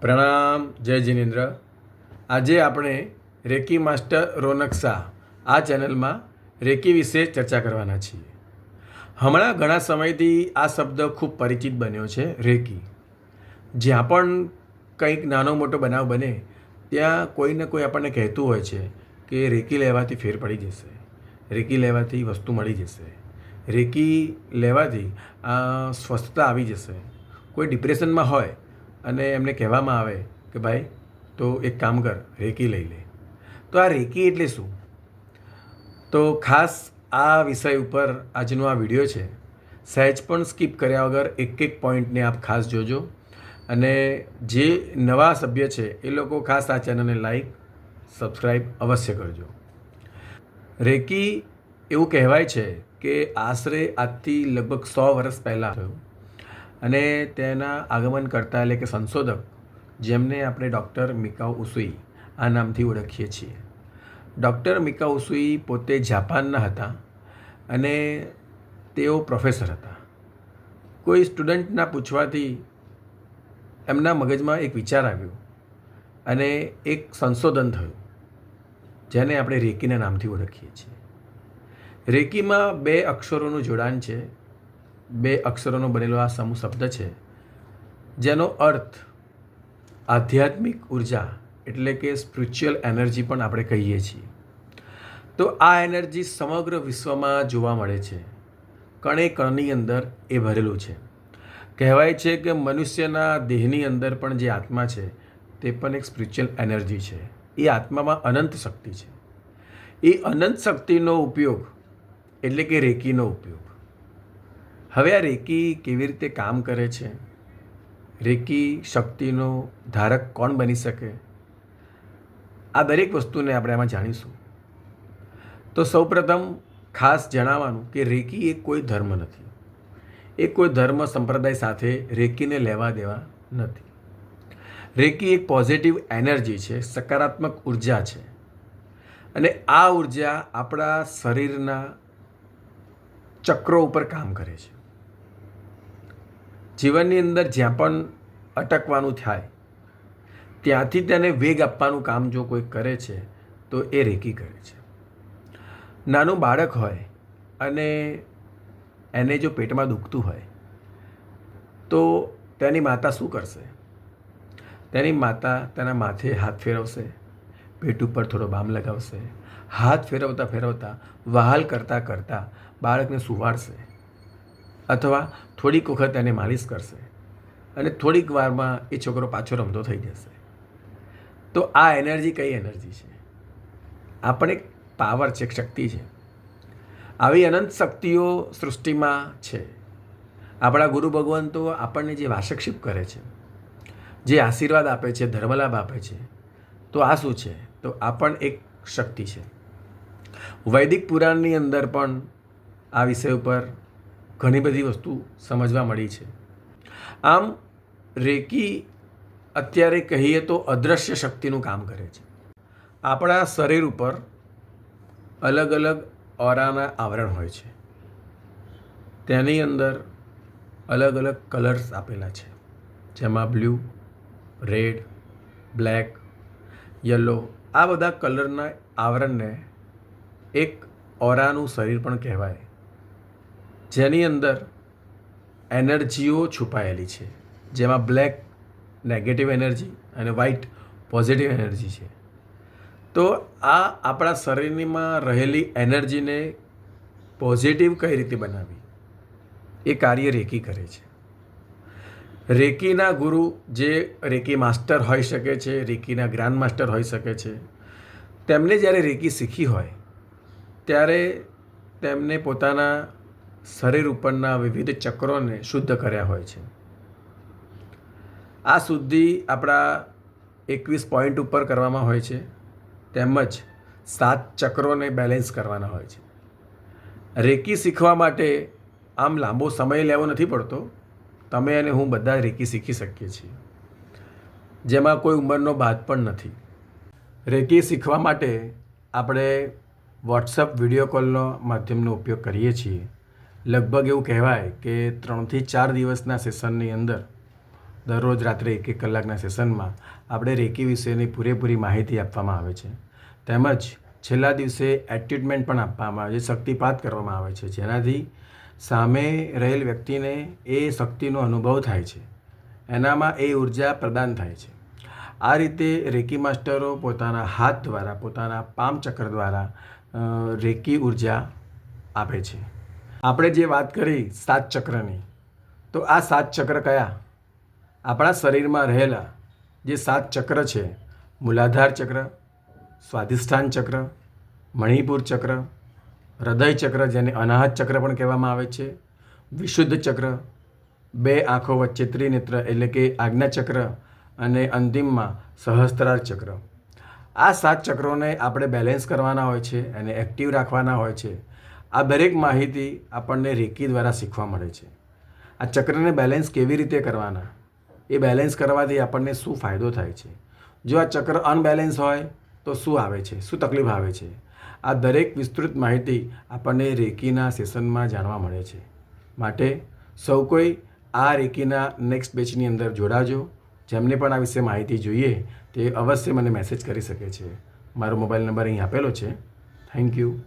પ્રણામ, જય જિનેન્દ્ર. આજે આપણે રેકી માસ્ટર રોનક શાહ આ ચેનલમાં રેકી વિશે ચર્ચા કરવાના છીએ. હમણાં ઘણા સમયથી આ શબ્દ ખૂબ પરિચિત બન્યો છે, રેકી. જ્યાં પણ કંઈક નાનો મોટો બનાવ બને, ત્યાં કોઈને કોઈ આપણને કહેતું હોય છે કે રેકી લેવાથી ફેર પડી જશે, રેકી લેવાથી વસ્તુ મળી જશે, રેકી લેવાથી સ્વસ્થતા આવી જશે. કોઈ ડિપ્રેશનમાં હોય અને એમને કહેવામાં આવે કે ભાઈ, તો એક કામ કર, રેકી લઈ લે. તો આ રેકી એટલે શું? તો ખાસ આ વિષય ઉપર આજનો આ વીડિયો છે. સહેજ પણ સ્કીપ કર્યા વગર એક એક પોઈન્ટને આપ ખાસ જોજો. અને જે નવા સભ્ય છે, એ લોકો ખાસ આ ચેનલને લાઈક સબસ્ક્રાઈબ અવશ્ય કરજો. રેકી એવું કહેવાય છે કે આશરે આજથી લગભગ સો વર્ષ પહેલાં થયું. અને તેના આગમન કરતા એટલે કે સંશોધક, જેમને આપણે ડૉક્ટર મિકાઓ ઉસુઈ આ નામથી ઓળખીએ છીએ. ડૉક્ટર મિકાઓ ઉસુઈ પોતે જાપાનના હતા અને તેઓ પ્રોફેસર હતા. કોઈ સ્ટુડન્ટના પૂછવાથી એમના મગજમાં એક વિચાર આવ્યો અને એક સંશોધન થયું, જેને આપણે રેકીના નામથી ઓળખીએ છીએ. રેકીમાં બે અક્ષરોનું જોડાણ છે. બે અક્ષરોનો બનેલો આ સમૂહ શબ્દ છે, જેનો અર્થ આધ્યાત્મિક ઊર્જા એટલે કે સ્પિરિચ્યુઅલ એનર્જી પણ આપણે કહીએ છીએ. તો આ એનર્જી સમગ્ર વિશ્વમાં જોવા મળે છે. કણે કણની અંદર એ ભરેલું છે. કહેવાય છે કે મનુષ્યના દેહની અંદર પણ જે આત્મા છે, તે પણ એક સ્પિરિચ્યુઅલ એનર્જી છે. એ આત્મામાં અનંત શક્તિ છે. એ અનંત શક્તિનો ઉપયોગ એટલે કે રેકીનો ઉપયોગ. હવે આ રેકી કેવી રીતે કામ કરે છે? રેકી શક્તિનો ધારક કોણ બની શકે? આ દરેક વસ્તુને આપણે આમાં જાણીશું. તો સૌપ્રથમ ખાસ જણાવવાનું કે રેકી એ કોઈ ધર્મ નથી. એ કોઈ ધર્મ સંપ્રદાય સાથે રેકીને લેવા દેવા નથી. રેકી એક પોઝિટિવ એનર્જી છે, સકારાત્મક ઊર્જા છે. અને આ ઊર્જા આપણા શરીરના ચક્રો ઉપર કામ કરે છે. જીવનની અંદર જ્યાં પણ અટકવાનું થાય, ત્યાંથી તેને વેગ આપવાનું કામ જો કોઈ કરે છે, તો એ રેકી કરે છે. નાનું બાળક હોય અને એને જો પેટમાં દુખતું હોય, તો તેની માતા શું કરશે? તેની માતા તેના માથે હાથ ફેરવશે, પેટ ઉપર થોડો બામ લગાવશે, હાથ ફેરવતા ફેરવતા વહાલ કરતાં કરતાં બાળકને સુવાડશે. અથવા થોડીક વખત એને માલિશ કરશે અને થોડીક વારમાં એ છોકરો પાછો રમતો થઈ જશે. તો આ એનર્જી કઈ એનર્જી છે? આ પણ એક પાવર છે, એક શક્તિ છે. આવી અનંત શક્તિઓ સૃષ્ટિમાં છે. આપણા ગુરુ ભગવંતો આપણને જે વાસકશીપ કરે છે, જે આશીર્વાદ આપે છે, ધર્મલાભ આપે છે, તો આ શું છે? તો આ પણ એક શક્તિ છે. વૈદિક પુરાણની અંદર પણ આ વિષય ઉપર ઘણી બધી વસ્તુ સમજવા મળી છે. આમ રેકી અત્યારે કહીએ તો અદૃશ્ય શક્તિનું કામ કરે છે. આપણા શરીર ઉપર અલગ અલગ ઓરાના આવરણ હોય છે. તેની અંદર અલગ અલગ કલર્સ આપેલા છે. જેમાં બ્લુ, રેડ, બ્લેક, યલો આ બધા કલરના આવરણને એક ઓરાનું શરીર પણ કહેવાય. જેની અંદર એનર્જીઓ છુપાયેલી છે. જેમાં બ્લેક નેગેટિવ એનર્જી અને વ્હાઇટ પોઝિટિવ એનર્જી છે. તો આ આપણા શરીરમાં રહેલી એનર્જીને પોઝિટિવ કઈ રીતે બનાવી? એ કાર્ય રેકી કરે છે. રેકીના ગુરુ જે રેકી માસ્ટર હોઈ શકે છે, રેકીના ગ્રાન્ડ માસ્ટર હોઈ શકે છે, તેમને જ્યારે રેકી શીખી હોય, ત્યારે તેમને પોતાના શરીર ઉપરના વિવિધ ચક્રોને શુદ્ધ કર્યા હોય છે. આ શુદ્ધિ આપણા એકવીસ પોઈન્ટ ઉપર કરવામાં હોય છે. તેમજ સાત ચક્રોને બેલેન્સ કરવાના હોય છે. રેકી શીખવા માટે આમ લાંબો સમય લેવો નથી પડતો. તમે અને હું બધા રેકી શીખી શકીએ છીએ. જેમાં કોઈ ઉંમરનો બાદ પણ નથી. રેકી શીખવા માટે આપણે વોટ્સઅપ વીડિયો કોલનો માધ્યમનો ઉપયોગ કરીએ છીએ. લગભગ એવું કહેવાય કે ત્રણથી ચાર દિવસના સેશનની અંદર, દરરોજ રાત્રે એક એક કલાકના સેશનમાં આપણે રેકી વિશેની પૂરેપૂરી માહિતી આપવામાં આવે છે. તેમજ છેલ્લા દિવસે એટ્યુટમેન્ટ પણ આપવામાં આવે છે, શક્તિપાત કરવામાં આવે છે, જેનાથી સામે રહેલ વ્યક્તિને એ શક્તિનો અનુભવ થાય છે. એનામાં એ ઊર્જા પ્રદાન થાય છે. આ રીતે રેકી માસ્ટરો પોતાના હાથ દ્વારા, પોતાના પામ ચક્ર દ્વારા રેકી ઊર્જા આપે છે. આપણે જે વાત કરી સાત ચક્રની, તો આ સાત ચક્ર કયા? આપણા શરીરમાં રહેલા જે સાત ચક્ર છે, મૂલાધાર ચક્ર, સ્વાધિષ્ઠાન ચક્ર, મણિપુર ચક્ર, હૃદય ચક્ર જેને અનાહત ચક્ર પણ કહેવામાં આવે છે, વિશુદ્ધ ચક્ર, બે આંખો વચ્ચે ત્રિનેત્ર એટલે કે આજ્ઞા ચક્ર અને અંતિમમાં સહસ્ત્રાર ચક્ર. આ સાત ચક્રોને આપણે બેલેન્સ કરવાના હોય છે અને એક્ટિવ રાખવાના હોય છે. આ દરેક માહિતી આપણને રેકી દ્વારા શીખવા મળે છે. આ ચક્રને બેલેન્સ કેવી રીતે કરવાના? એ બેલેન્સ કરવાથી આપણને શું ફાયદો થાય છે? જો આ ચક્ર અનબેલેન્સ હોય, તો શું આવે છે? શું તકલીફ આવે છે? આ દરેક વિસ્તૃત માહિતી આપણને રેકીના સેશનમાં જાણવા મળે છે. માટે સૌ કોઈ આ રેકીના નેક્સ્ટ બેચની અંદર જોડાજો. જેમને પણ આ વિશે માહિતી જોઈએ, તે અવશ્ય મને મેસેજ કરી શકે છે. મારો મોબાઈલ નંબર અહીં આપેલો છે. Thank you